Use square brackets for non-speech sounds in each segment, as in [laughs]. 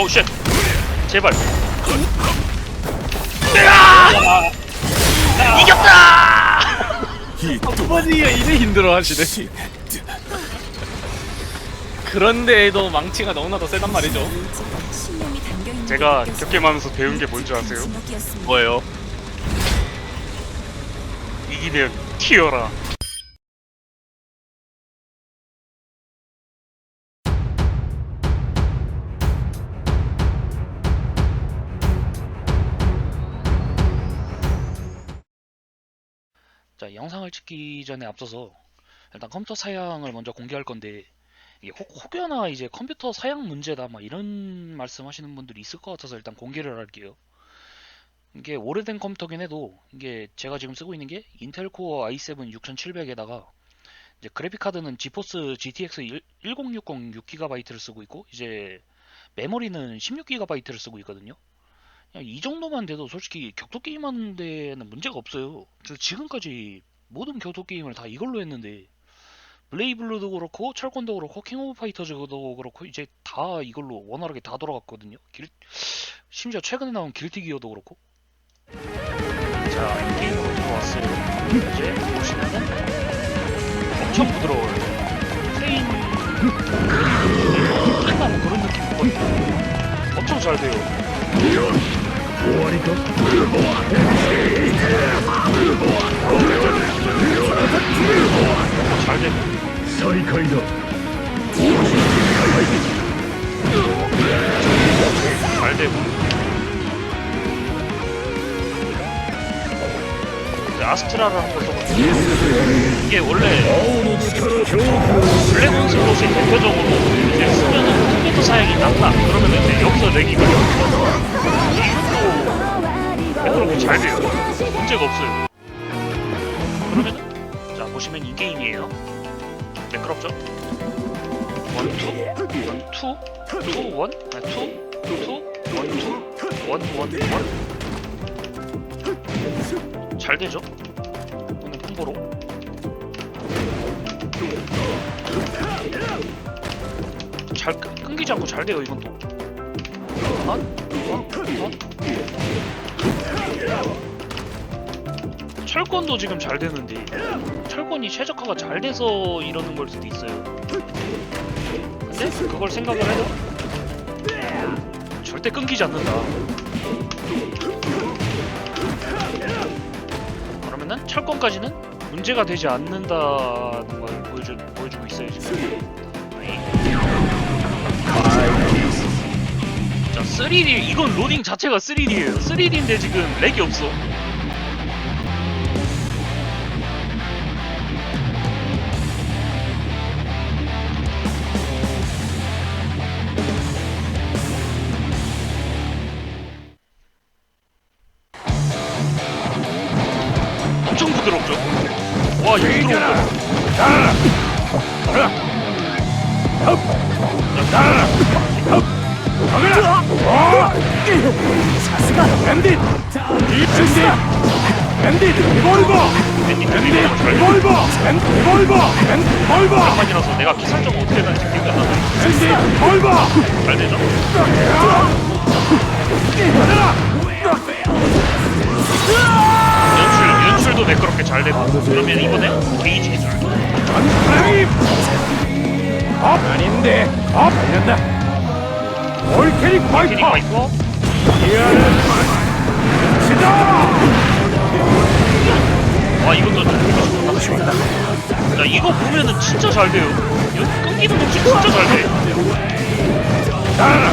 어우 쉣 제발 이겼다 아버지가 이제 힘들어 하시네. 그런데도 망치가 너무나도 세단 말이죠. 제가 격겜하면서 배운 게 뭔지 아세요? 뭐예요? 이기면 튀어라 자 영상을 찍기 전에 앞서서 일단 컴퓨터 사양을 먼저 공개할 건데 혹, 혹여나 이제 컴퓨터 사양 문제다 막 이런 말씀하시는 분들이 있을 것 같아서 일단 공개를 할게요. 이게 오래된 컴퓨터긴 해도 이게 제가 지금 쓰고 있는 게 인텔 코어 i7 6700에다가 이제 그래픽 카드는 지포스 GTX 1, 1060 6GB를 쓰고 있고 이제 메모리는 16GB를 쓰고 있거든요. 이 정도만 돼도 솔직히 격투 게임 하는 데는 문제가 없어요. 저 지금까지 모든 격투 게임을 다 이걸로 했는데 블레이블루도 그렇고 철권도 그렇고 킹 오브 파이터즈도 그렇고 이제 다 이걸로 원활하게 다 돌아갔거든요. 길, 심지어 최근에 나온 길티 기어도 그렇고 자, 이 게임으로 들어왔어요. 이제 보시면은 엄청 부드러워요. 트레인 한나 뭐 그런 느낌이거든요. 엄청 잘 돼요. 잘 되고 再開だ 잘 되고 아스트라를 한번 써봤는데 이게 원래 블랙홈슬롯이 대표적으로 이제 쓰면은 컴퓨터 사양이 낮다. 그러면 이제 여기서 렉이 걸려요 그렇게 뭐 잘 돼요. 문제가 없어요. 그러면 자 보시면 이 게임이에요. 매끄럽죠? 원, 투, 원, 투, 투, 원, 아, 투, 투, 원, 투, 원, 원, 원. 잘 되죠? 오늘 콤보로 잘 끊- 끊기지 않고 잘 돼요 이건 또. 한, 한, 한. 철권도 지금 잘 되는데 철권이 최적화가 잘 돼서 이러는 걸 수도 있어요. 근데 그걸 생각을 해도 절대 끊기지 않는다. 그러면은 철권까지는 문제가 되지 않는다는 걸 보여주, 보여주고 있어요 지금. 자 3D 이건 로딩 자체가 3D예요. 3D인데 지금 렉이 없어 부드러운다 밴딧 밴딧 밴딧 리볼버 밴디 밴딧 밴디 잘 리볼버 밴 리볼버 밴 리볼버 오랜만이라서 내가 키 설정 어떻게 되는지 기억이 안 나네 밴딧 리볼버 잘 되죠? 연출, 연 출도 매끄럽게 잘 되고 그러면 이번에 게이지 기술 전프레임 업! 아닌데. 업! 달렸다. 올캐릭 캐릭 파이터. 파이터. 이하는 시다 와 이것도 좀 좋다. 자 이거 보면은 진짜 잘 돼요. 연- 끊기는 거 진짜 잘돼. 따라라.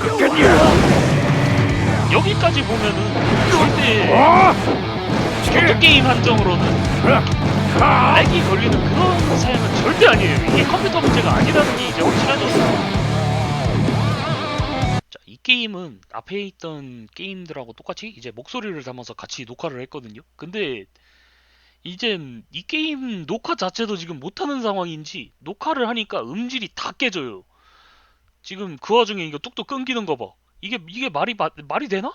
끝겠냐? 여기까지 보면은 절대 어 게임 한정으로는 가 렉이 걸리는 그런 사양은 절대 아니에요 이게 컴퓨터 문제가 아니라는 게 이제 확실하죠 자, 이 게임은 앞에 있던 게임들하고 똑같이 이제 목소리를 담아서 같이 녹화를 했거든요. 근데 이젠 이 게임 녹화 자체도 지금 못하는 상황인지 녹화를 하니까 음질이 다 깨져요. 지금 그 와중에 이거 뚝뚝 끊기는 거 봐. 이게 이게 말이 마- 말이 되나?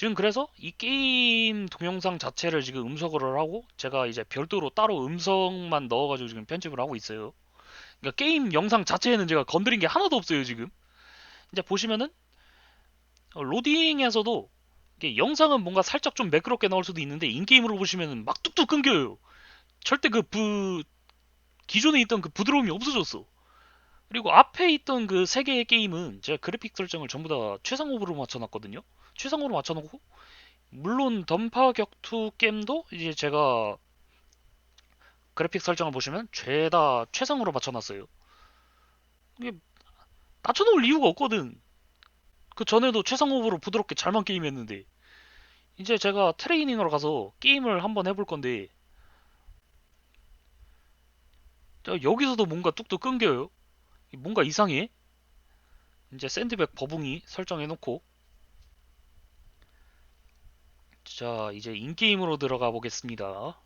지금 그래서 이 게임 동영상 자체를 지금 음성을 하고 제가 이제 별도로 따로 음성만 넣어가지고 지금 편집을 하고 있어요. 그러니까 게임 영상 자체에는 제가 건드린 게 하나도 없어요 지금. 이제 보시면은 어, 로딩에서도 영상은 뭔가 살짝 좀 매끄럽게 나올 수도 있는데 인게임으로 보시면은 막 뚝뚝 끊겨요. 절대 그 부... 기존에 있던 그 부드러움이 없어졌어. 그리고 앞에 있던 그 세 개의 게임은 제가 그래픽 설정을 전부 다 최상업으로 맞춰놨거든요. 최상으로 맞춰놓고 물론 던파 격투 게임도 이제 제가 그래픽 설정을 보시면 죄다 최상으로 맞춰놨어요. 이게 낮춰놓을 이유가 없거든. 그 전에도 최상업으로 부드럽게 잘만 게임했는데 이제 제가 트레이닝으로 가서 게임을 한번 해볼 건데 자, 여기서도 뭔가 뚝뚝 끊겨요. 뭔가 이상해. 이제 샌드백 버붕이 설정해놓고 자 이제 인게임으로 들어가 보겠습니다.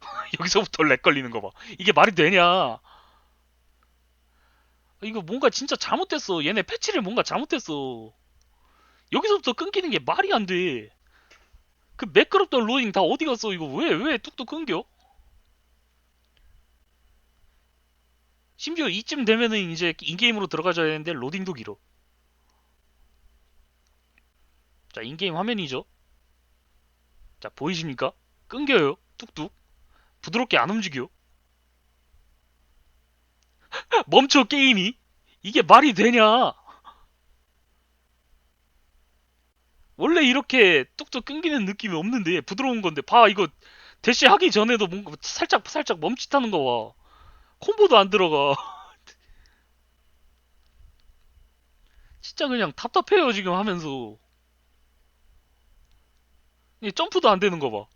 [laughs] 여기서부터 렉 걸리는 거 봐. 이게 말이 되냐? 이거 뭔가 진짜 잘못됐어. 얘네 패치를 뭔가 잘못했어. 여기서부터 끊기는 게 말이 안 돼. 그 매끄럽던 로딩 다 어디 갔어? 이거 왜, 왜 뚝뚝 끊겨? 심지어 이쯤 되면은 이제 인게임으로 들어가줘야 되는데 로딩도 길어. 자, 인게임 화면이죠. 자, 보이십니까? 끊겨요. 뚝뚝. 부드럽게 안 움직여. [laughs] 멈춰 게임이. 이게 말이 되냐? 원래 이렇게 뚝뚝 끊기는 느낌이 없는데 부드러운 건데 봐 이거 대시 하기 전에도 뭔가 살짝 살짝 멈칫하는 거 봐. 콤보도 안 들어가. [laughs] 진짜 그냥 답답해요 지금 하면서. 이 점프도 안 되는 거 봐.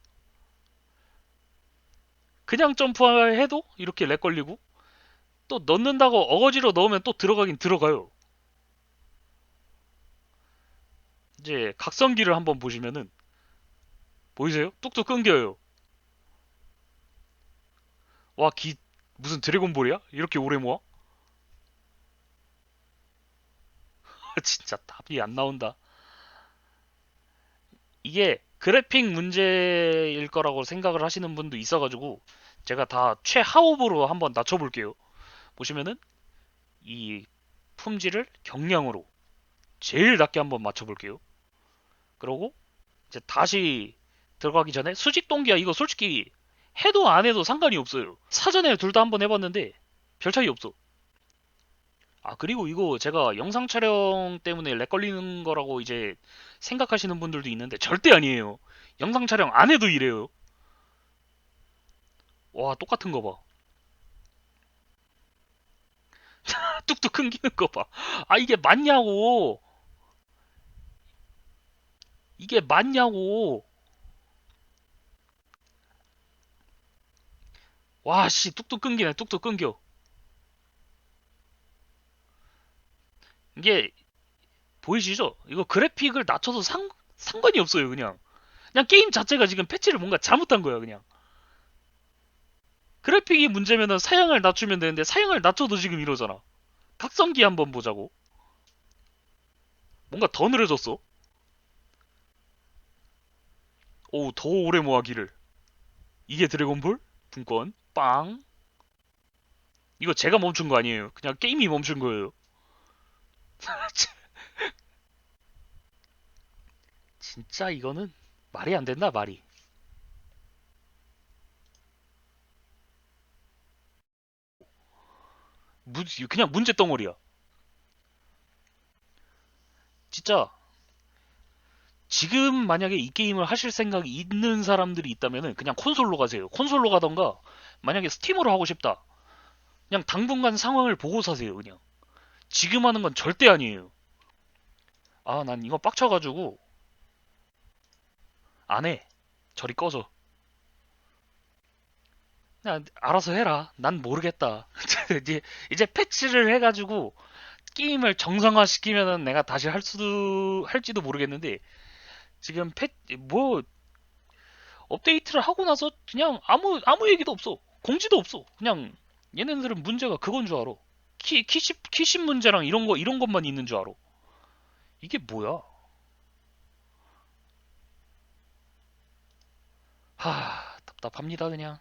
그냥 점프해도 이렇게 렉 걸리고 또 넣는다고 어거지로 넣으면 또 들어가긴 들어가요. 이제 각성기를 한번 보시면은 보이세요? 뚝뚝 끊겨요. 와, 기 무슨 드래곤볼이야? 이렇게 오래 모아? [laughs] 진짜 답이 안 나온다. 이게 그래픽 문제일 거라고 생각을 하시는 분도 있어가지고 제가 다 최하업으로 한번 낮춰볼게요. 보시면은 이 품질을 경량으로 제일 낮게 한번 맞춰볼게요. 그러고 이제 다시 들어가기 전에 수직 동기화 이거 솔직히 해도 안 해도 상관이 없어요. 사전에 둘 다 한번 해봤는데 별 차이 없어. 아 그리고 이거 제가 영상 촬영 때문에 렉 걸리는 거라고 이제 생각하시는 분들도 있는데 절대 아니에요. 영상 촬영 안 해도 이래요. 와 똑같은 거 봐. [laughs] 뚝뚝 끊기는 거 봐. 아 이게 맞냐고. 이게 맞냐고. 와, 씨, 뚝뚝 끊기네, 뚝뚝 끊겨. 이게, 보이시죠? 이거 그래픽을 낮춰도 상, 상관이 없어요, 그냥. 그냥 게임 자체가 지금 패치를 뭔가 잘못한 거야, 그냥. 그래픽이 문제면은 사양을 낮추면 되는데, 사양을 낮춰도 지금 이러잖아. 각성기 한번 보자고. 뭔가 더 느려졌어. 오, 더 오래 모아기를. 이게 드래곤볼? 분권? 빵. 이거 제가 멈춘 거 아니에요. 그냥 게임이 멈춘 거예요. [laughs] 진짜 이거는 말이 안 된다, 말이. 문, 그냥 문제 덩어리야. 진짜 지금 만약에 이 게임을 하실 생각이 있는 사람들이 있다면은 그냥 콘솔로 가세요. 콘솔로 가던가 만약에 스팀으로 하고 싶다. 그냥 당분간 상황을 보고 사세요, 그냥. 지금 하는 건 절대 아니에요. 아, 난 이거 빡쳐가지고 안 해. 저리 꺼져. 그냥 알아서 해라. 난 모르겠다. [laughs] 이제 이제 패치를 해가지고 게임을 정상화 시키면은 내가 다시 할 수도 할지도 모르겠는데 지금 패, 뭐, 업데이트를 하고 나서 그냥 아무, 아무 얘기도 없어. 공지도 없어. 그냥 얘네들은 문제가 그건 줄 알아. 키, 키십, 키십 문제랑 이런 거, 이런 것만 있는 줄 알아. 이게 뭐야? 하, 답답합니다, 그냥.